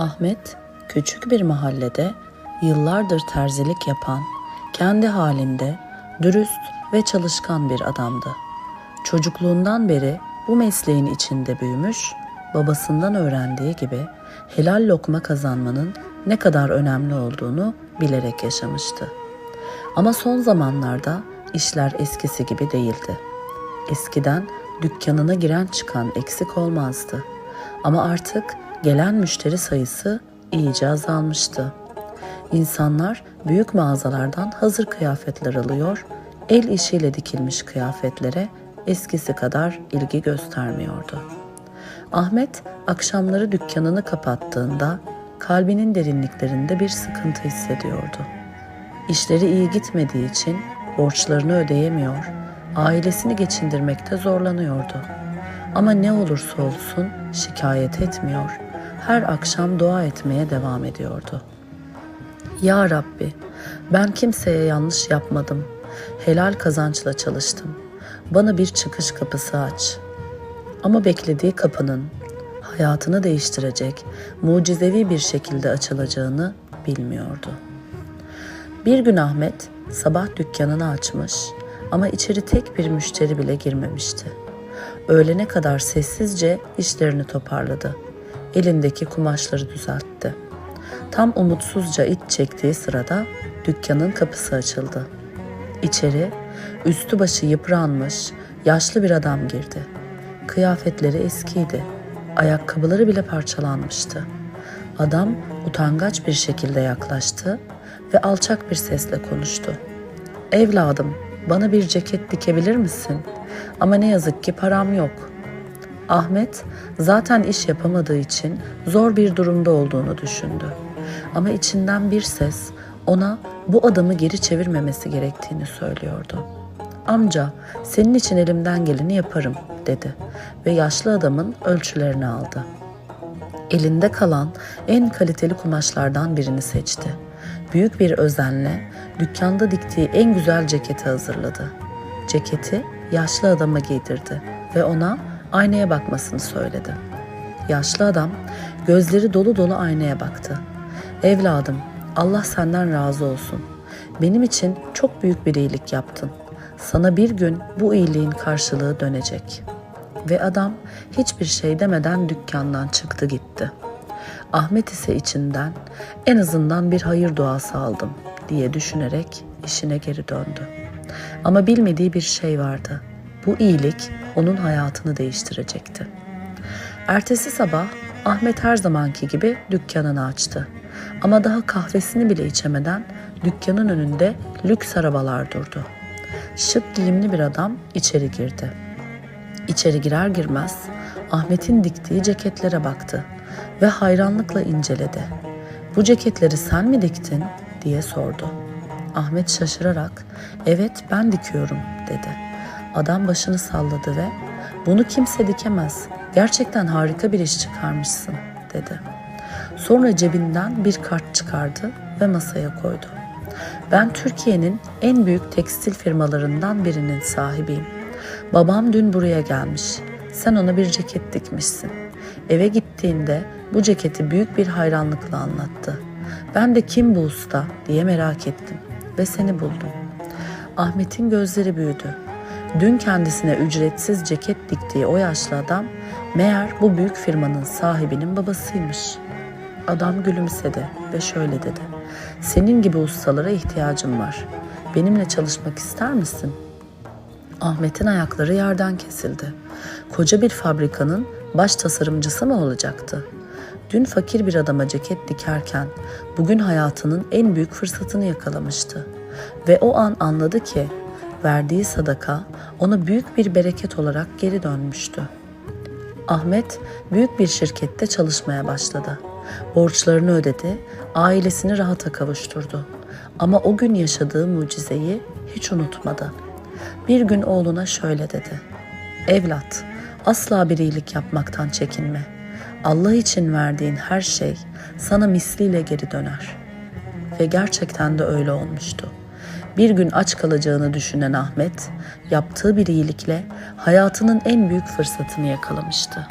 Ahmet küçük bir mahallede yıllardır terzilik yapan, kendi halinde dürüst ve çalışkan bir adamdı. Çocukluğundan beri bu mesleğin içinde büyümüş, babasından öğrendiği gibi helal lokma kazanmanın ne kadar önemli olduğunu bilerek yaşamıştı. Ama son zamanlarda işler eskisi gibi değildi. Eskiden dükkanına giren çıkan eksik olmazdı. Ama artık gelen müşteri sayısı iyice azalmıştı. İnsanlar büyük mağazalardan hazır kıyafetler alıyor, el işiyle dikilmiş kıyafetlere eskisi kadar ilgi göstermiyordu. Ahmet akşamları dükkanını kapattığında kalbinin derinliklerinde bir sıkıntı hissediyordu. İşleri iyi gitmediği için borçlarını ödeyemiyor, ailesini geçindirmekte zorlanıyordu. Ama ne olursa olsun şikayet etmiyor, her akşam dua etmeye devam ediyordu. Ya Rabbi, ben kimseye yanlış yapmadım. Helal kazançla çalıştım. Bana bir çıkış kapısı aç. Ama beklediği kapının hayatını değiştirecek, mucizevi bir şekilde açılacağını bilmiyordu. Bir gün Ahmet sabah dükkanını açmış ama içeri tek bir müşteri bile girmemişti. Öğlene kadar sessizce işlerini toparladı. Elindeki kumaşları düzeltti. Tam umutsuzca iç çektiği sırada dükkanın kapısı açıldı. İçeri üstü başı yıpranmış yaşlı bir adam girdi. Kıyafetleri eskiydi. Ayakkabıları bile parçalanmıştı. Adam utangaç bir şekilde yaklaştı ve alçak bir sesle konuştu. Evladım, bana bir ceket dikebilir misin? Ama ne yazık ki param yok. Ahmet zaten iş yapamadığı için zor bir durumda olduğunu düşündü. Ama içinden bir ses ona bu adamı geri çevirmemesi gerektiğini söylüyordu. Amca, senin için elimden geleni yaparım dedi ve yaşlı adamın ölçülerini aldı. Elinde kalan en kaliteli kumaşlardan birini seçti. Büyük bir özenle dükkanda diktiği en güzel ceketi hazırladı. Ceketi yaşlı adama giydirdi ve ona aynaya bakmasını söyledi. Yaşlı adam gözleri dolu dolu aynaya baktı. Evladım, Allah senden razı olsun. Benim için çok büyük bir iyilik yaptın. Sana bir gün bu iyiliğin karşılığı dönecek. Ve adam hiçbir şey demeden dükkandan çıktı gitti. Ahmet ise içinden en azından bir hayır duası aldım diye düşünerek işine geri döndü. Ama bilmediği bir şey vardı. Bu iyilik onun hayatını değiştirecekti. Ertesi sabah Ahmet her zamanki gibi dükkanını açtı. Ama daha kahvesini bile içemeden dükkanın önünde lüks arabalar durdu. Şık giyimli bir adam içeri girdi. İçeri girer girmez Ahmet'in diktiği ceketlere baktı ve hayranlıkla inceledi. Bu ceketleri sen mi diktin diye sordu. Ahmet şaşırarak evet ben dikiyorum dedi. Adam başını salladı ve bunu kimse dikemez. Gerçekten harika bir iş çıkarmışsın dedi. Sonra cebinden bir kart çıkardı ve masaya koydu. Ben Türkiye'nin en büyük tekstil firmalarından birinin sahibiyim. Babam dün buraya gelmiş. Sen ona bir ceket dikmişsin. Eve gittiğinde bu ceketi büyük bir hayranlıkla anlattı. Ben de kim bu usta diye merak ettim ve seni buldum. Ahmet'in gözleri büyüdü. Dün kendisine ücretsiz ceket diktiği o yaşlı adam meğer bu büyük firmanın sahibinin babasıymış. Adam gülümsedi ve şöyle dedi. Senin gibi ustalara ihtiyacım var. Benimle çalışmak ister misin? Ahmet'in ayakları yerden kesildi. Koca bir fabrikanın baş tasarımcısı mı olacaktı? Dün fakir bir adama ceket dikerken bugün hayatının en büyük fırsatını yakalamıştı. Ve o an anladı ki verdiği sadaka ona büyük bir bereket olarak geri dönmüştü. Ahmet büyük bir şirkette çalışmaya başladı. Borçlarını ödedi, ailesini rahata kavuşturdu. Ama o gün yaşadığı mucizeyi hiç unutmadı. Bir gün oğluna şöyle dedi. Evlat, asla bir iyilik yapmaktan çekinme. Allah için verdiğin her şey sana misliyle geri döner. Ve gerçekten de öyle olmuştu. Bir gün aç kalacağını düşünen Ahmet, yaptığı bir iyilikle hayatının en büyük fırsatını yakalamıştı.